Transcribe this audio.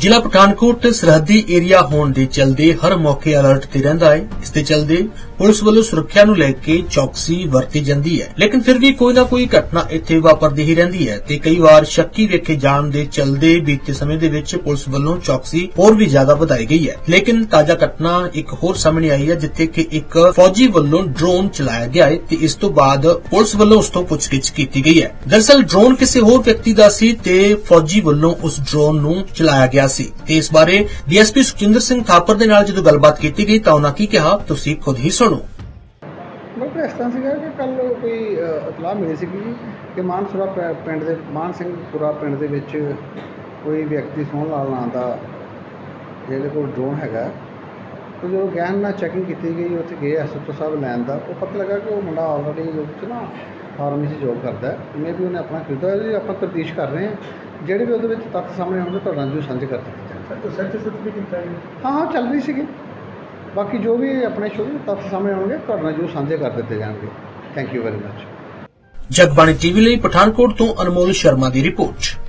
ਜ਼ਿਲ੍ਹਾ ਪਠਾਨਕੋਟ ਸਰਹੱਦੀ ਏਰੀਆ ਹੋਣ ਦੇ ਚਲਦੇ ਹਰ ਮੌਕੇ ਅਲਰਟ ਤੇ ਰਹਿੰਦਾ ਹੈ। ਇਸ ਦੇ ਚਲਦੇ ਪੁਲਿਸ ਵੱਲੋਂ ਸੁਰੱਖਿਆ ਨੂੰ ਲੈ ਕੇ ਚੌਕਸੀ ਵਰਤੀ ਜਾਂਦੀ ਹੈ। ਲੇਕਿਨ ਫਿਰ ਵੀ ਕੋਈ ਨਾ ਕੋਈ ਘਟਨਾ ਇੱਥੇ ਵਾਪਰਦੀ ਹੀ ਰਹਿੰਦੀ ਹੈ ਤੇ ਕਈ ਵਾਰ ਸ਼ੱਕੀ ਵੇਖੇ ਜਾਣ ਦੇ ਚਲਦੇ ਬੀਤੇ ਸਮੇਂ ਦੇ ਵਿੱਚ ਪੁਲਿਸ ਵੱਲੋਂ ਚੌਕਸੀ ਹੋਰ ਵੀ ਜ਼ਿਆਦਾ ਵਧਾਈ ਗਈ ਹੈ। ਲੇਕਿਨ ਤਾਜ਼ਾ ਘਟਨਾ ਇੱਕ ਹੋਰ ਸਾਹਮਣੇ ਆਈ ਹੈ, ਜਿੱਥੇ ਕਿ ਇੱਕ ਫੌਜੀ ਵੱਲੋਂ ਡਰੋਨ ਚਲਾਇਆ ਗਿਆ ਹੈ ਤੇ ਇਸ ਤੋਂ ਬਾਅਦ ਪੁਲਿਸ ਵੱਲੋਂ ਉਸ ਤੋਂ ਪੁੱਛਗਿੱਛ ਕੀਤੀ ਗਈ ਹੈ। ਦਰਅਸਲ ਡਰੋਨ ਕਿਸੇ ਹੋਰ ਵਿਅਕਤੀ ਦਾ ਸੀ ਤੇ ਫੌਜੀ ਵੱਲੋਂ ਉਸ ਡਰੋਨ ਨੂੰ ਚਲਾਇਆ ਗਿਆ ਸੀ। ਤੇ ਇਸ ਬਾਰੇ ਡੀਐਸਪੀ ਸੁਖਿੰਦਰ ਸਿੰਘ ਥਾਪਰ ਦੇ ਨਾਲ ਜਦੋਂ ਗੱਲਬਾਤ ਕੀਤੀ ਗਈ ਤਾਂ ਉਹਨਾਂ ਕੀ ਕਿਹਾ, ਤੁਸੀਂ ਖੁਦ ਹੀ ਸੁਣੋ। ਡਾਕਟਰ, ਇਸ ਤਰ੍ਹਾਂ ਸੀਗਾ ਕਿ ਕੱਲ ਕੋਈ ਇਤਲਾਹ ਮਿਲੀ ਸੀਗੀ ਕਿ ਮਾਨਸੁਰਾ ਪਿੰਡ ਦੇ, ਮਾਨ ਸਿੰਘਪੁਰਾ ਪਿੰਡ ਦੇ ਵਿੱਚ ਕੋਈ ਵਿਅਕਤੀ ਸੋਹਣ ਲਾਲ ਨਾਂ ਦਾ ਜਿਹਦੇ ਕੋਲ ਡਰੋਨ ਹੈਗਾ। ਤੇ ਜਦੋਂ ਗੈਨ ਨਾਲ ਚੈਕਿੰਗ ਕੀਤੀ ਗਈ, ਉੱਥੇ ਗਏ ਐਸਐਚਓ ਸਾਹਿਬ ਲੈਣ ਦਾ, ਉਹ ਪਤਾ ਲੱਗਾ ਕਿ ਉਹ ਮੁੰਡਾ ਆਲਰੇਡੀ ਉਹ 'ਚ ਨਾ ਫਾਰਮੇਸੀ ਜੋਬ ਕਰਦਾ ਹੈ। ਮੇ ਵੀ ਉਹਨੇ ਆਪਣਾ ਖਰੀਦਾ ਜੀ ਆਪਾਂ ਤਫਤੀਸ਼ ਕਰ ਰਹੇ ਹਾਂ ਜਿਹੜੇ ਵੀ ਉਹਦੇ ਵਿੱਚ ਤੱਥ ਸਾਹਮਣੇ ਆਉਣਗੇ ਤੁਹਾਡੇ ਜੋ ਸਾਂਝੇ ਕਰ ਦਿੱਤੇ ਜਾਣਗੇ। ਸਰ ਸਰਚ ਸੁਚ ਵੀ ਕੀਤਾ ਜੀ? ਹਾਂ ਹਾਂ ਚੱਲ ਰਹੀ ਸੀਗੀ। ਬਾਕੀ ਜੋ ਵੀ ਆਪਣੇ ਸ਼ੁਰੂ ਤੱਥ ਸਾਹਮਣੇ ਆਉਣਗੇ ਤੁਹਾਡੇ ਜੋ ਸਾਂਝੇ ਕਰ ਦਿੱਤੇ ਜਾਣਗੇ। Thank you very much Jagbani TV ਲਈ ਪਠਾਨਕੋਟ ਤੋਂ ਅਨਮੋਲ ਸ਼ਰਮਾ ਦੀ ਰਿਪੋਰਟ।